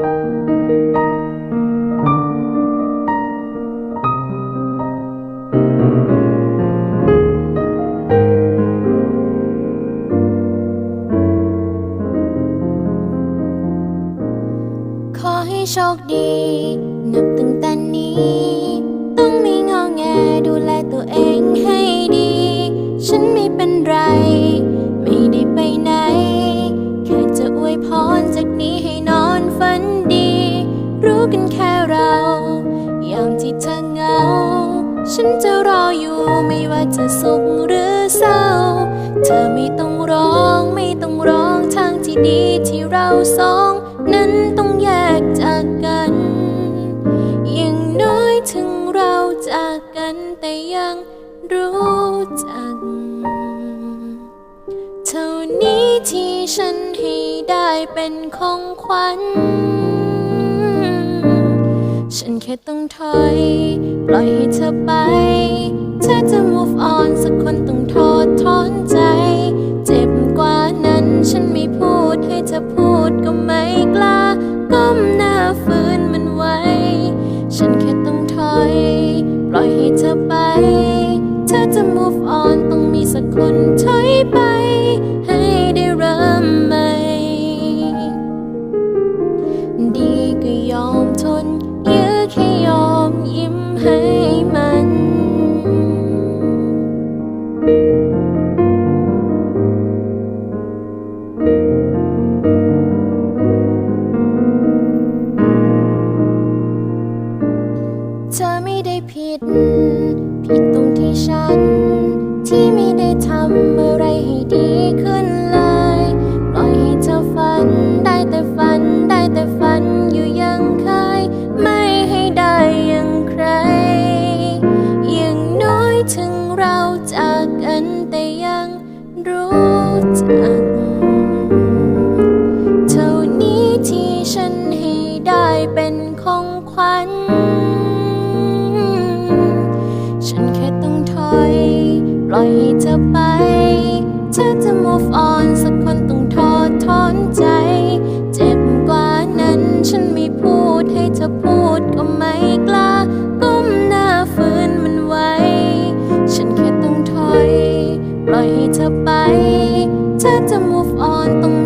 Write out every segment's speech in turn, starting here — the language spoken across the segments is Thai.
ขอให้โชคดี นับตั้งแต่นี้ ต้องไม่งอแงดูแลตัวเองให้ดี ฉันไม่เป็นไร ไม่ได้ไปไหน แค่จะอวยพรจากนี้ให้นอน ฝันดี รู้กันแค่เรา ยามที่เธอเหงา ฉันจะรออยู่ไม่ว่าจะสุขหรือเศร้า เธอไม่ต้องร้องไม่ต้องร้องทางที่ดีที่เราสอง นั้นต้องแยกจากกันอย่างน้อยถึงเราจากกันแต่ยังรู้จัก เท่านี้ที่ฉันให้ได้เป็นของขวัญ ฉันแค่ต้องถอย ปล่อยให้เธอไป เธอจะ move on สักคนต้องโทษถอนใจ เจ็บกว่านั้นฉันไม่พูดให้เธอพูดก็ไม่กล้า ก้มหน้าฝืนมันไว้ ฉันแค่ต้องถอย ปล่อยให้เธอไป ที่ไม่ได้ทำอะไรให้ดีขึ้นเลย ปล่อยให้เธอฝัน ได้แต่ฝัน ได้แต่ฝันอยู่อยังเคยไม่ให้ได้อย่างใคร อย่างน้อยถึงเราจากกันแต่ยังรู้จัก เท่านี้ที่ฉัน ปล่อยให้เธอไป เธอจะ move on สักคนต้องทอดทอนใจ เจ็บกว่านั้นฉันไม่พูดให้เธอพูดก็ไม่กล้า ก้มหน้าฝืนมันไว้ ฉันแค่ต้องถอย ปล่อยให้เธอไป เธอจะ move on ต้อง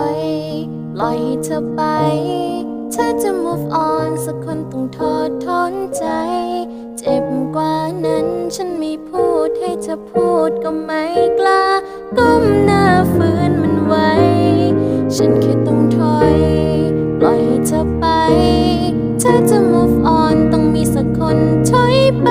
อยปล่อยเธอไปเธอจะ move on สักคนต้องทอดทนใจ เจ็บกว่านั้นฉันไม่พูดให้เธอพูดก็ไม่กล้า ก้มหน้าฝืนมันไว้ ฉันแค่ต้องถอย ปล่อยเธอไป เธอจะ move on ต้องมีสักคนถอยไป